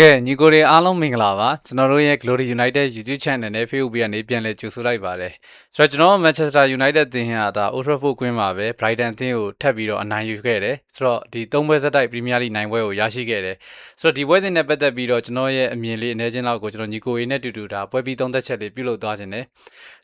ကဲညီကိုတွေအားလုံးမင်္ဂလာပါကျွန်တော်တို့ရဲ့ Glory United YouTube Channel နဲ့ Facebook ကနေပြန်လည်ကြိုဆိုလိုက်ပါတယ်ဆိုတော့ကျွန်တော် Manchester United တင်ဟာဒါ Old Trafford ကွင်းမှာပဲ Brighton တင်ကိုထပ်ပြီးတော့အနိုင်ယူခဲ့တယ်ဆိုတော့ဒီ၃ပွဲဆက်တိုက် Premier League နိုင်ပွဲကိုရရှိခဲ့တယ်ဆိုတော့ဒီပွဲစဉ်နဲ့ပတ်သက်ပြီးတော့ကျွန်တော်ရဲ့အမြင်လေးအနေချင်းလောက်ကိုကျွန်တော်ညီကိုတွေနဲ့တူတူဒါပွဲပြီးသုံးသက်ချက်လေးပြုလုပ်သွားခြင်းတယ်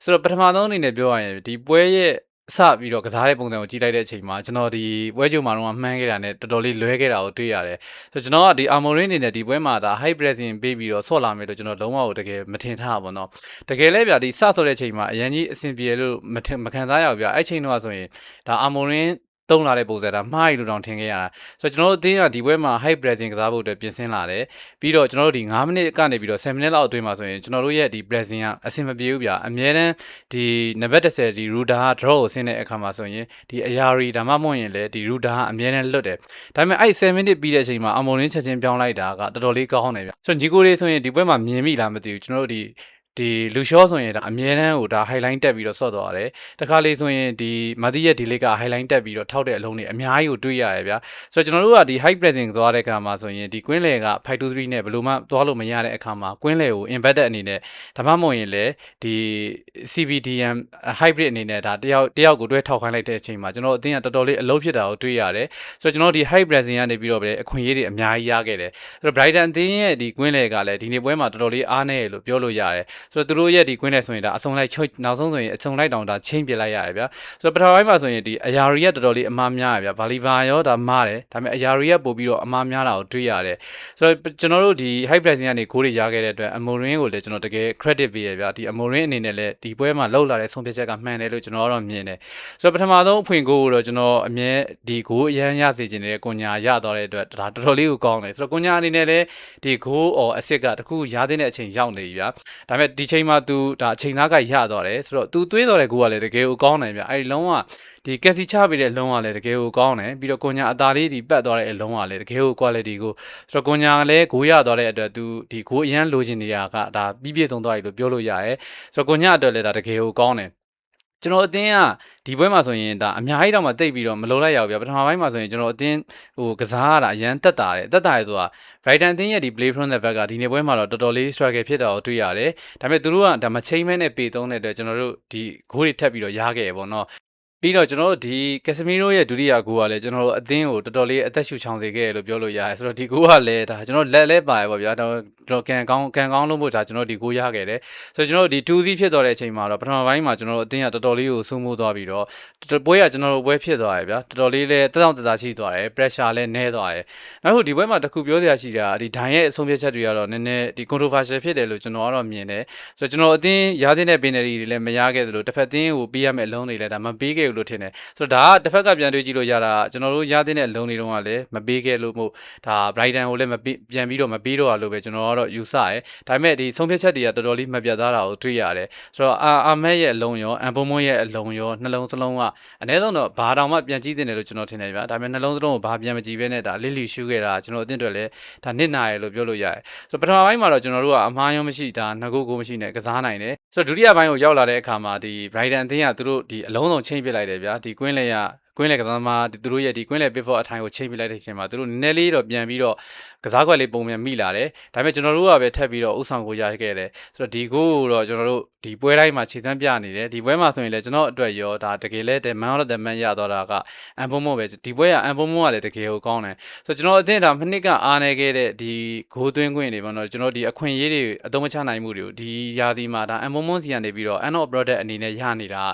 ဆိုတော့ပထမဆုံးအနေနဲ့ပြောရရင်ဒီပွဲရဲ့ စပြီးတော့ကစားတဲ့ပုံစံကိုကြည့်လိုက်တဲ့အချိန်မှာကျွန်တော်ဒီပွဲကြိုမှာတော့မှန်းခဲ့တာနဲ့တော်တော်လေးလွဲခဲ့တာကိုတွေ့ရတယ်ဆိုတော့ကျွန်တော်ကဒီ Amorim အနေနဲ့ဒီပွဲမှာဒါ high pressing ပေးပြီးတော့ဆော့လာမယ်လို့ကျွန်တော်လုံးဝကိုတကယ်မထင်ထားပါတော့တကယ်လဲဗျာဒီစဆော့တဲ့အချိန်မှာအရင်ကြီးအဆင်ပြေလို့မထင်မခံစားရဘူးဗျာအဲ့ချိန်တော့ဆိုရင်ဒါ Amorim တုံးလာတဲ့ပုံစံဒါမှားရီလို့တောင်ထင်ခဲ့ရတာဆိုတော့ကျွန်တော်တို့အသင်းကဒီပွဲမှာ high pressing ကစားဖို့အတွက်ပြင်ဆင်လာတယ်ပြီးတော့ကျွန်တော်တို့ဒီ9မိနစ်ကနေပြီးတော့10မိနစ်လောက်အတွင်းမှာဆိုရင်ကျွန်တော်တို့ရဲ့ဒီ pressing ကအဆင်မပြေဘူးဗျာအများတန်းဒီနံပါတ်10ဒီ router က draw ကိုဆင်းတဲ့အခါမှာဆိုရင်ဒီအရာရီဒါမှမဟုတ်ရင်လည်းဒီ router ကအများတန်းလွတ်တယ်ဒါပေမဲ့အဲ့10မိနစ်ပြီးတဲ့အချိန်မှာအမွန်ရင်းချက်ချင်းပြောင်းလိုက်တာကတော်တော်လေးကောင်းတယ်ဗျဆိုတော့ဂျီကိုလေးဆိုရင်ဒီပွဲမှာမြင်မိလားမသိဘူးကျွန်တော်တို့ဒီ ဒီလူရှောဆိုရင်ဒါအမြဲတမ်းဟိုဒါ highlight တက်ပြီးတော့ဆော့သွားတယ်တခါလေဆိုရင်ဒီမသီးရဲ့ delay က highlight တက်ပြီးတော့ထောက်တဲ့အလုံးတွေအများကြီးကိုတွေ့ရတယ်ဗျာဆိုတော့ကျွန်တော်တို့ကဒီ high pressing သွားတဲ့အခါမှာဆိုရင်ဒီ queen layer က523နဲ့ဘယ်လိုမှသွားလို့မရတဲ့အခါမှာ queen layer ကို embedded အနေနဲ့ဒါမှမဟုတ်ရင်လည်းဒီ CVDM hybrid အနေနဲ့ဒါတယောက်တယောက်ကိုတွဲထောက်ခိုင်းလိုက်တဲ့အချိန်မှာကျွန်တော်အတင်းကတော်တော်လေးအလုပ်ဖြစ်တာကိုတွေ့ရတယ်ဆိုတော့ကျွန်တော်ဒီ high pressing ကနေပြီးတော့ပဲအခွင့်အရေးတွေအများကြီးရခဲ့တယ်ဆိုတော့ Brighton အတင်းရဲ့ဒီ queen layer ကလည်းဒီနေ့ပွဲမှာတော်တော်လေးအားနည်းရလို့ပြောလို့ရတယ်ဆိုတော့သူတို့ရဲ့ဒီ queen layer ဆိုရင်ဒါအစုံလိုက်ချုပ်နောက်ဆုံးဆိုရင်အစုံလိုက်တောင်ဒါချင်းပြလိုက်ရတယ်ဗျာဆိုတော့ပထမပိုင်းမှာဆိုရင်ဒီအရာရီကတော်တော်လေးအမားများရဗျာဘာလီဗာရောဒါမားတယ်ဒါပေမဲ့အရာရီကပို့ပြီးတော့အမားများတာကိုတွေ့ရတယ်ဆိုတော့ကျွန်တော်တို့ဒီ high pressing ကနေဂိုးတွေရခဲ့တဲ့အတွက်အမိုရင်းကိုလည်းကျွန်တော်တကယ် credit ပေးရဗျာဒီအမိုရင်းအနေနဲ့လည်းဒီပွဲမှာလှုပ်လာတဲ့ဆုံးဖြတ်ချက်ကမှန်တယ်လို့ကျွန်တော်ကတော့မြင်တယ်ဆိုတော့ပထမဆုံးအဖွင့်ဂိုးကိုတော့ကျွန်တော်အမြဲဒီဂိုးအရန်ရစေချင်တဲ့ကွန်ညာရသွားတဲ့အတွက်ဒါတော်တော်လေးကိုကောင်းတယ်ဆိုတော့ကွန်ညာအနေနဲ့လည်းဒီဂိုး or အစ်စ်ကတခုရတဲ့အချိန်ရောက်နေပြီဗျာဒါပေမဲ့ဒီချိန်မှာ तू ဒါအချိန်သားကရသွားတယ်ဆိုတော့ तू သွေးတော်တဲ့ဂိုးကလည်းတကယ်ကိုကောင်းတယ်ဗျာအဲ့ဒီလုံးဝဒီကက်စီချပေးတဲ့လုံးကလည်းတကယ်ကိုကောင်းတယ်ပြီးတော့ကိုညာအသားလေးဒီပတ်သွားတဲ့အလုံးကလည်းတကယ်ကို quality ကိုဆိုတော့ကိုညာကလည်းဂိုးရသွားတဲ့အတွက် तू ဒီဂိုးအရန်လိုချင်နေတာကဒါပြီးပြည့်စုံသွားပြီလို့ပြောလို့ရတယ်ဆိုတော့ကိုညာအတွက်လည်းဒါတကယ်ကိုကောင်းတယ် ကျွန်တော်အတင်းကဒီပွဲမှာဆိုရင်ဒါအများကြီးတော့မတိတ်ပြီးတော့မလိုလိုက်ရဘူးဗျာပထမပိုင်းမှာဆိုရင်ကျွန်တော်အတင်းဟိုကစားရတာအရန်တက်တာတယ်တက်တာရဆိုတာ Brighton အတင်းရဲ့ဒီ play from the back ကဒီနေ့ပွဲမှာတော့တော်တော်လေး struggle ဖြစ်တာကိုတွေ့ရတယ်ဒါပေမဲ့သူတို့ကဒါမချိန်မဲနဲ့ပေသုံးတဲ့အတွက်ကျွန်တော်တို့ဒီဂိုးတွေထပ်ပြီးတော့ရခဲ့ရပေါ့နော် ပြီးတော့ကျွန်တော်တို့ဒီကက်စမီရိုရဲ့ဒုတိယဂိုးကလည်းကျွန်တော်တို့အသင်းကိုတော်တော်လေးအသက်ရှူချောင်စေခဲ့ရလို့ပြောလို့ရတယ်ဆိုတော့ဒီဂိုးကလည်းဒါကျွန်တော်လက်လဲပါရပေါ့ဗျာတော့ကျွန်တော်ကန်ကောင်းကန်ကောင်းလို့မို့ဒါကျွန်တော်ဒီဂိုးရခဲ့တယ်ဆိုတော့ကျွန်တော်တို့ဒီ2စီးဖြစ်သွားတဲ့အချိန်မှာတော့ပထမပိုင်းမှာကျွန်တော်တို့အသင်းကတော်တော်လေးကိုစိုးမိုးသွားပြီးတော့ပွဲကကျွန်တော်တို့ပွဲဖြစ်သွားရဗျာတော်တော်လေးလည်းတက်တောင့်တသားရှိသွားတယ် pressure လည်းနည်းသွားတယ်နောက်ဟုတ်ဒီပွဲမှာတခုပြောစရာရှိတာဒီဒိုင်ရဲ့အဆုံးဖြတ်ချက်တွေကတော့နည်းနည်းဒီ controversial ဖြစ်တယ်လို့ကျွန်တော်ကတော့မြင်တယ်ဆိုတော့ကျွန်တော်အသင်းရတဲ့ penalty တွေလည်းမရခဲ့သလိုတစ်ဖက်သင်းကိုပေးရမယ့်အလုံးတွေလည်းဒါမပေးခဲ့ဘူးလို့ထင်တယ်ဆိုတော့ဒါကတစ်ဖက်ကပြန်တွေးကြည့်လို့ရတာကျွန်တော်တို့ရတဲ့အလုံးတွေတုန်းကလည်းမပေးခဲ့လို့မို့ဒါ Brighton ကိုလည်းမပေးပြန်ပြီးတော့မပေးတော့ရလို့ပဲကျွန်တော်ကတော့ယူဆတယ်ဒါပေမဲ့ဒီဆုံးဖြတ်ချက်တွေကတော်တော်လေးမပြတ်သားတာကိုတွေ့ရတယ်ဆိုတော့အာအာမက်ရဲ့အလုံးရောအန်ပုံမွန်ရဲ့အလုံးရောနှလုံးစလုံးကအနည်းဆုံးတော့ဘာတောင်မှပြန်ကြည့်တင်တယ်လို့ကျွန်တော်ထင်တယ်ဗျာဒါပေမဲ့နှလုံးစလုံးကိုဘာပြန်မကြည့်ဘဲနဲ့ဒါလစ်လီရှူးခဲ့တာကျွန်တော်အသင့်အတွက်လည်းဒါနစ်နာရလို့ပြောလို့ရတယ်ဆိုတော့ပထမပိုင်းမှာတော့ကျွန်တော်တို့ကအမှားရောမရှိဒါငကုတ်ကိုမရှိနဲ့ကစားနိုင်တယ်ဆိုတော့ဒုတိယပိုင်းကိုရောက်လာတဲ့အခါမှာဒီ Brighton အသင်းကသူတို့ဒီအလုံးစုံချိန်ပစ်လိုက်တယ်ဗျာဒီကွင်းလေရ ကွင်းလေကစားသမားသူတို့ရဲ့ဒီကွင်းလေ pivot အထိုင်ကိုချိန်ပြလိုက်တဲ့အချိန်မှာသူတို့နည်းနည်းလေးတော့ပြန်ပြီးတော့ကစားကွက်လေးပုံမြန်မိလာတယ်ဒါပေမဲ့ကျွန်တော်တို့ကပဲထပ်ပြီးတော့ဥဆောင်ကိုရခဲ့တယ်ဆိုတော့ဒီကိုတော့ကျွန်တော်တို့ဒီပွဲတိုင်းမှာခြေစမ်းပြနေတယ်ဒီပွဲမှာဆိုရင်လည်းကျွန်တော်အတွက်ရောဒါတကယ်လဲတဲ့ man of the man ရသွားတာကအန်ဖုံမို့ပဲဒီပွဲကအန်ဖုံမို့ကလည်းတကယ်ကိုကောင်းတယ်ဆိုတော့ကျွန်တော်အသင်းဒါမနစ်ကအားနေခဲ့တဲ့ဒီဂိုးသွင်းခွင့်တွေပေါ့နော်ကျွန်တော်ဒီအခွင့်အရေးတွေအသုံးမချနိုင်မှုတွေကိုဒီယာဒီမှာဒါအန်ဖုံမို့စီကနေပြီးတော့ end of product အနေနဲ့ရနေတာ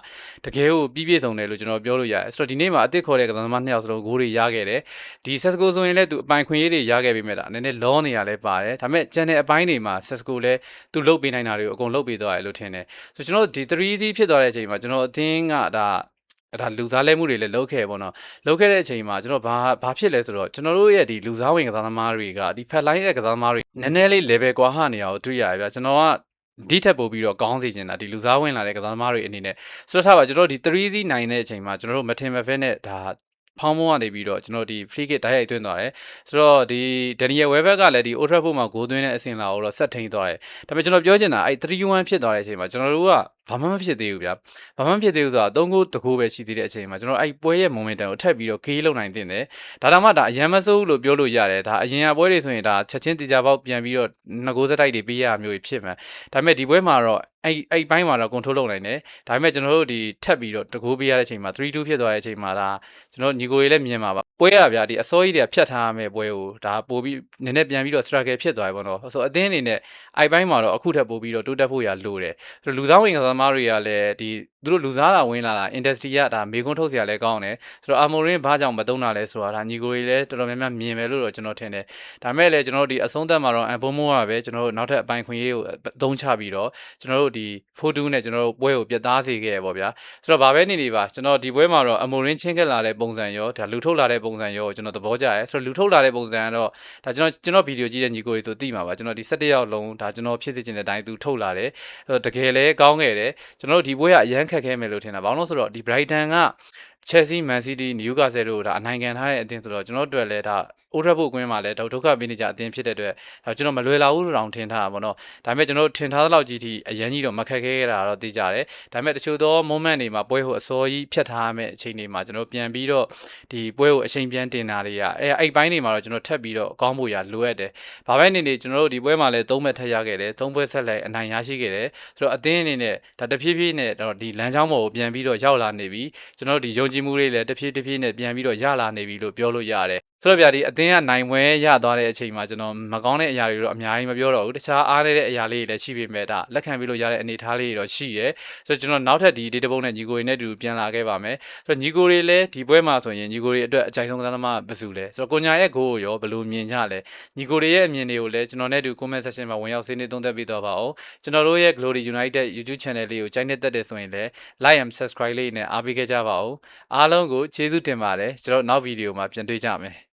တကယ်ကိုပြည့်ပြည့်စုံတယ်လို့ကျွန်တော်ပြောလို့ရတယ်ဆိုတော့ဒီနေ့မှာအသစ်ခေါ်တဲ့ကစားသမားနှစ်ယောက်စလုံးဂိုးတွေရခဲ့တယ်ဒီဆက်စကိုဆိုရင်လည်းသူအပိုင်ခွင့်ရေးတွေရခဲ့ပြီမဲ့ဒါနည်းနည်းလောနေရလဲပါတယ်ဒါပေမဲ့ကျန်တဲ့အပိုင်းတွေမှာဆက်စကိုလည်းသူလုတ်ပေးနိုင်တာတွေကိုအကုန်လုတ်ပေးသွားတယ်လို့ထင်တယ်ဆိုကျွန်တော်ဒီ 3D ဖြစ်သွားတဲ့အချိန်မှာကျွန်တော်အသင်းကဒါဒါလူစားလဲမှုတွေလည်းလုပ်ခဲ့ပေါ့နော်လုပ်ခဲ့တဲ့အချိန်မှာကျွန်တော်ဘာဘာဖြစ်လဲဆိုတော့ကျွန်တော်တို့ရဲ့ဒီလူစားဝင်ကစားသမားတွေကဒီ fat line ရဲ့ကစားသမားတွေနည်းနည်းလေး level ကွာဟနေတာကိုတွေ့ရတယ်ဗျာကျွန်တော်က ဒီထက်ပိုပြီးတော့ကောင်းစေချင်တာဒီလူစားဝင်လာတဲ့ကစားသမားတွေအနေနဲ့ဆိုတော့ထားပါကျွန်တော်ဒီ 3D နိုင်တဲ့အချိန်မှာကျွန်တော်တို့မထင်မဖက်နဲ့ဒါဖောင်းမောကနေပြီးတော့ကျွန်တော်ဒီ free kick တိုက်ရိုက်သွင်းသွားတယ်ဆိုတော့ဒီ Daniel Welbeck ကလည်းဒီ Old Trafford မှာဂိုးသွင်းတဲ့အဆင့်လာကိုတော့ဆက်ထိန်သွားတယ်ဒါပေမဲ့ကျွန်တော်ပြောချင်တာအဲ့3-1ဖြစ်သွားတဲ့အချိန်မှာကျွန်တော်တို့က ဘာမှမဖြစ်သေးဘူးဗျာဘာမှမဖြစ်သေးဘူးဆိုတာသုံးကိုတကိုးပဲရှိသေးတဲ့အချိန်မှာကျွန်တော်အဲ့ပွဲရဲ့ momentum ကိုထပ်ပြီးတော့ key လုပ်နိုင်တင်တယ်ဒါတောင်မှဒါအရန်မစိုးဘူးလို့ပြောလို့ရတယ်ဒါအရင်ကပွဲတွေဆိုရင်ဒါချက်ချင်းတေချာပေါက်ပြန်ပြီးတော့ငကိုးစတိုက်တွေပေးရမျိုးကြီးဖြစ်မှာဒါပေမဲ့ဒီပွဲမှာတော့အဲ့အဲ့ဘိုင်းမှာတော့ control လုပ်နိုင်တယ်ဒါပေမဲ့ကျွန်တော်တို့ဒီထပ်ပြီးတော့တကိုးပေးရတဲ့အချိန်မှာ3-2ဖြစ်သွားတဲ့အချိန်မှာဒါကျွန်တော်ညီကိုရေးလည်းမြင်ပါပါ ပွဲရဗျာဒီအစောကြီးတွေကဖြတ်ထားရမယ့်ပွဲကိုဒါပို့ပြီးနည်းနည်းပြန်ပြီးတော့ struggle ဖြစ်သွားပြီပေါ့နော်ဆိုတော့အသင်းအနေနဲ့အဲ့ဘိုင်းမှာတော့အခုထပ်ပို့ပြီးတော့တိုးတက်ဖို့ရလိုတယ်ဆိုတော့လူသားဝင်ကစားသမားတွေကလည်းဒီသူတို့လူသားတာဝင်လာတာ industry ကဒါမေကွန်းထုတ်စရာလည်းကောင်းတယ်ဆိုတော့ Amorin ဘာကြောင့်မသုံးတာလဲဆိုတာဒါညီကိုရေးလည်းတော်တော်များများမြင်မယ်လို့တော့ကျွန်တော်ထင်တယ်ဒါမဲ့လည်းကျွန်တော်တို့ဒီအဆုံးသက်မှာတော့အဘုံမိုးကပဲကျွန်တော်တို့နောက်ထပ်အပိုင်းခွင့်ရေးကိုအသုံးချပြီးတော့ကျွန်တော်တို့ဒီဖိုတူးနဲ့ကျွန်တော်တို့ပွဲကိုပြတ်သားစေခဲ့ရပေါ့ဗျာဆိုတော့ဘာပဲနေနေပါကျွန်တော်ဒီပွဲမှာတော့အမိုရင်းချင်းခက်လာတဲ့ပုံစံရောဒါလူထုတ်လာတဲ့ပုံစံရောကိုကျွန်တော်သဘောကျရဲဆိုတော့လူထုတ်လာတဲ့ပုံစံကတော့ဒါကျွန်တော်ကျွန်တော်ဗီဒီယိုကြည့်တဲ့ညီကိုတွေဆိုသိမှာပါကျွန်တော်ဒီ17ရောက်လုံးဒါကျွန်တော်ဖြစ်စေချင်တဲ့အတိုင်းသူထုတ်လာတယ်တကယ်လည်းကောင်းခဲ့တယ်ကျွန်တော်တို့ဒီပွဲကအရန်ခက်ခဲမယ်လို့ထင်တာဘာလို့လဲဆိုတော့ဒီ Brighton က Chelsea Man City Newcastle တို့ဒါအနိုင်ခံထားတဲ့အသင်းဆိုတော့ကျွန်တော်တို့အတွက်လည်းဒါ Old Trafford ကွင်းမှာလည်းဒုက္ခပေးနေကြအသင်းဖြစ်တဲ့အတွက်ဒါကျွန်တော်မလွယ်လာဘူးလို့တောင်ထင်ထားတာပေါ့နော်ဒါပေမဲ့ကျွန်တော်တို့ထင်ထားသလောက်ကြီးထိအရန်ကြီးတော့မခက်ခဲခဲ့တာတော့သိကြတယ်ဒါပေမဲ့တချို့သော moment တွေမှာပွဲကိုအစောကြီးဖြတ်ထားရမယ့်အချိန်တွေမှာကျွန်တော်ပြန်ပြီးတော့ဒီပွဲကိုအချိန်ပြန်တင်တာတွေကအဲအဲ့ပိုင်းတွေမှာတော့ကျွန်တော်ထပ်ပြီးတော့ကောင်းဖို့ရလိုအပ်တယ်ဘာပဲနေနေကျွန်တော်တို့ဒီပွဲမှာလည်း၃မှတ်ထပ်ရခဲ့တယ်၃ပွဲဆက်လိုက်အနိုင်ရရှိခဲ့တယ်ဆိုတော့အသင်းအနေနဲ့ဒါတဖြည်းဖြည်းနဲ့တော့ဒီလမ်းကြောင်းပေါ်ကိုပြန်ပြီးတော့ရောက်လာနေပြီကျွန်တော်တို့ဒီယုံကြည်မှုတွေလည်းတဖြည်းတဖြည်းနဲ့ပြန်ပြီးတော့ရလာနေပြီလို့ပြောလို့ရတယ် ဆိုတော့ဗျာဒီအသင်းကနိုင်ပွဲရသွားတဲ့အချိန်မှာကျွန်တော်မကောင်းတဲ့အရာတွေတော့အများကြီးမပြောတော့ဘူးတခြားအားနည်းတဲ့အရာလေးတွေလည်းရှိပေမဲ့ဒါလက်ခံပြီးလို့ရတဲ့အနေအထားလေးတွေတော့ရှိရဲဆိုတော့ကျွန်တော်နောက်ထပ်ဒီဒေတာဘုတ်နဲ့ညီကိုတွေနဲ့အတူပြန်လာခဲ့ပါမယ်ဆိုတော့ညီကိုတွေလည်းဒီပွဲမှာဆိုရင်ညီကိုတွေအတွက်အကြိုက်ဆုံးကစားသမားဘယ်သူလဲဆိုတော့ကိုညာရဲ့ဂိုးကိုရောဘယ်လိုမြင်ကြလဲညီကိုတွေရဲ့အမြင်တွေကိုလည်းကျွန်တော်နဲ့အတူ comment section မှာဝင်ရောက်ဆွေးနွေးသုံးသပ်ပေးတော့ပါအောင်ကျွန်တော်တို့ရဲ့ Glory United YouTube channel လေးကိုကြိုက်နေတဲ့တဲ့ဆိုရင်လည်း like and subscribe လေးနဲ့အားပေးခဲ့ကြပါဦးအားလုံးကိုကျေးဇူးတင်ပါတယ်ကျွန်တော်နောက်ဗီဒီယိုမှာပြန်တွေ့ကြမယ်